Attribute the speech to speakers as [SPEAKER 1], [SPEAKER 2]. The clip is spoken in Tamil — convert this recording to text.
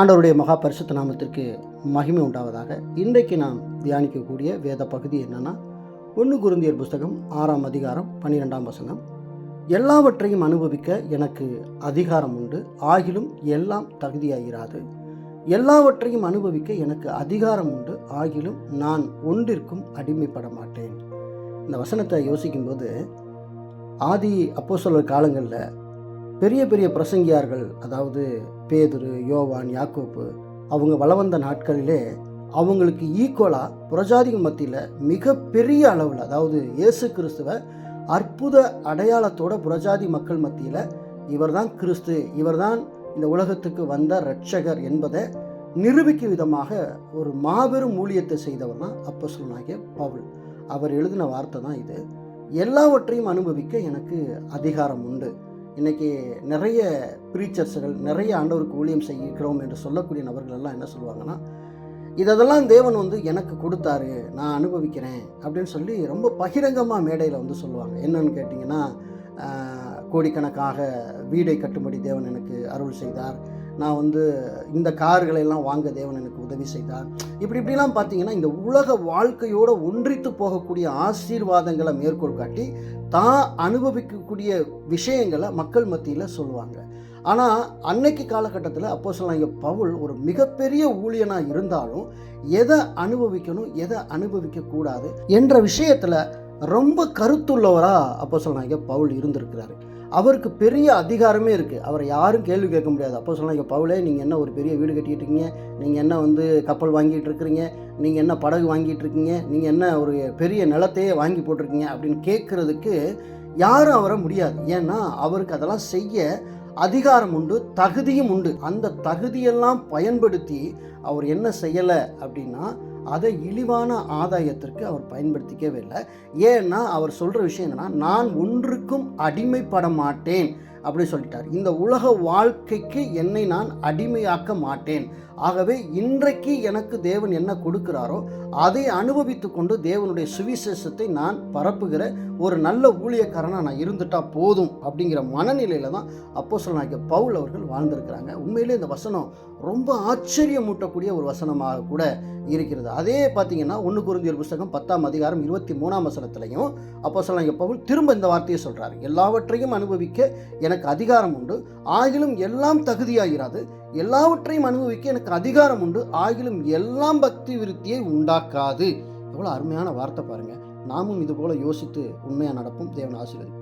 [SPEAKER 1] ஆண்டவருடைய மகா பரிசுத்த நாமத்திற்கு மகிமை உண்டாவதாக. இன்றைக்கு நாம் தியானிக்கக்கூடிய வேத பகுதி என்னென்னா ஒன்று குருந்தியர் புஸ்தகம் ஆறாம் அதிகாரம் பன்னிரெண்டாம் வசனம். எல்லாவற்றையும் அனுபவிக்க எனக்கு அதிகாரம் உண்டு ஆகிலும் எல்லாம் தகுதியாகிறாது எல்லாவற்றையும் அனுபவிக்க எனக்கு அதிகாரம் உண்டு ஆகிலும் நான் ஒன்றிற்கும் அடிமைப்பட மாட்டேன். இந்த வசனத்தை யோசிக்கும்போது ஆதி அப்போஸ்தலர் காலங்களில் பெரிய பெரிய பிரசங்கியார்கள் அதாவது பேதுரு யோவான் யாக்கோப்பு அவங்க வளவந்த நாட்களிலே அவங்களுக்கு ஈக்குவலாக புரஜாதிக மத்தியில் மிகப்பெரிய அளவில் அதாவது இயேசு கிறிஸ்துவ அற்புத அடையாளத்தோட புரஜாதி மக்கள் மத்தியில் இவர்தான் கிறிஸ்து இவர்தான் இந்த உலகத்துக்கு வந்த இரட்சகர் என்பதை நிரூபிக்கும் விதமாக ஒரு மாபெரும் ஊழியத்தை செய்தவர் தான் அப்போ பவுல். அவர் எழுதின வார்த்தை தான் இது. எல்லாவற்றையும் அனுபவிக்க எனக்கு அதிகாரம் உண்டு. இன்றைக்கி நிறைய ப்ரீச்சர்ஸுகள் நிறைய ஆண்டவருக்கு ஊழியம் செய்கிறோம் என்று சொல்லக்கூடிய நபர்கள் எல்லாம் என்ன சொல்லுவாங்கன்னா இதெல்லாம் தேவன் வந்து எனக்கு கொடுத்தாரு நான் அனுபவிக்கிறேன் அப்படின்னு சொல்லி ரொம்ப பகிரங்கமாக மேடையில் வந்து சொல்லுவாங்க. என்னன்னு கேட்டிங்கன்னா கோடிக்கணக்காக வீடை கட்டும்படி தேவன் எனக்கு அருள் செய்தார். நான் வந்து இந்த கார்களை எல்லாம் வாங்க தேவன் எனக்கு உதவி செய்தார். இப்படி இப்படிலாம் பார்த்தீங்கன்னா இந்த உலக வாழ்க்கையோடு ஒன்றித்து போகக்கூடிய ஆசீர்வாதங்களை மேற்கோள் காட்டி தான் அனுபவிக்கக்கூடிய விஷயங்களை மக்கள் மத்தியில் சொல்லுவாங்க. ஆனால் அன்னைக்கு காலகட்டத்தில் அப்போ சொல்லாங்க பவுல் ஒரு மிகப்பெரிய ஊழியனாக இருந்தாலும் எதை அனுபவிக்கணும் எதை அனுபவிக்கக்கூடாது என்ற விஷயத்தில் ரொம்ப கருத்துள்ளவராக அப்போ சொல்லாங்க பவுல் இருந்திருக்கிறாரு. அவருக்கு பெரிய அதிகாரமே இருக்குது அவரை யாரும் கேள்வி கேட்க முடியாது. அப்போ சொன்னாங்க பவுலே நீங்கள் என்ன ஒரு பெரிய வீடு கட்டிகிட்டு இருக்கீங்க? நீங்கள் என்ன வந்து கப்பல் வாங்கிட்டு இருக்கிறீங்க? நீங்கள் என்ன படகு வாங்கிட்டு இருக்கீங்க? நீங்கள் என்ன ஒரு பெரிய நிலத்தையே வாங்கி போட்டிருக்கீங்க? அப்படின்னு கேட்குறதுக்கு யாரும் அவரை முடியாது. ஏன்னா அவருக்கு அதெல்லாம் செய்ய அதிகாரம் உண்டு தகுதியும் உண்டு. அந்த தகுதியெல்லாம் பயன்படுத்தி அவர் என்ன செய்யலை அப்படின்னா அதை இழிவான ஆதாயத்திற்கு அவர் பயன்படுத்திக்கவே இல்லை. ஏன்னா அவர் சொல்கிற விஷயம் என்னென்னா நான் ஒன்றுக்கும் அடிமைப்பட மாட்டேன். அப்படி சொல்லிட்டார். இந்த உலக வாழ்க்கைக்கு என்னை நான் அடிமையாக்க மாட்டேன். ஆகவே இன்றைக்கு எனக்கு தேவன் என்ன கொடுக்கிறாரோ அதை அனுபவித்து கொண்டு தேவனுடைய சுவிசேஷத்தை நான் பரப்புகிற ஒரு நல்ல ஊழியக்காரனாக நான் இருந்துட்டா போதும் அப்படிங்கிற மனநிலையில தான் அப்போ சொன்னாங்க பவுல் அவர்கள் வாழ்ந்திருக்கிறாங்க. உண்மையிலே இந்த வசனம் ரொம்ப ஆச்சரியமூட்டக்கூடிய ஒரு வசனமாக கூட இருக்கிறது. அதே பார்த்தீங்கன்னா ஒன்று குருந்தியர் புஸ்தகம் பத்தாம் அதிகாரம் இருபத்தி மூணாம் வசனத்திலையும் அப்போ சொன்னாங்க பவுல் திரும்ப இந்த வார்த்தையை சொல்கிறார் எல்லாவற்றையும் அனுபவிக்க எனக்கு அதிகாரம் உண்டு. ஆகிலும் எல்லாம் தகுதியாகிறாது எல்லாவற்றையும் அனுபவிக்க எனக்கு அதிகாரம் உண்டு. ஆகிலும் எல்லாம் பக்தி விருத்தியை உண்டாக்காது. எவ்வளோ அருமையான வார்த்தை பாருங்க. நாமும் இது போல யோசித்து உண்மையாக நடப்போம். தேவன் ஆசீர்வதி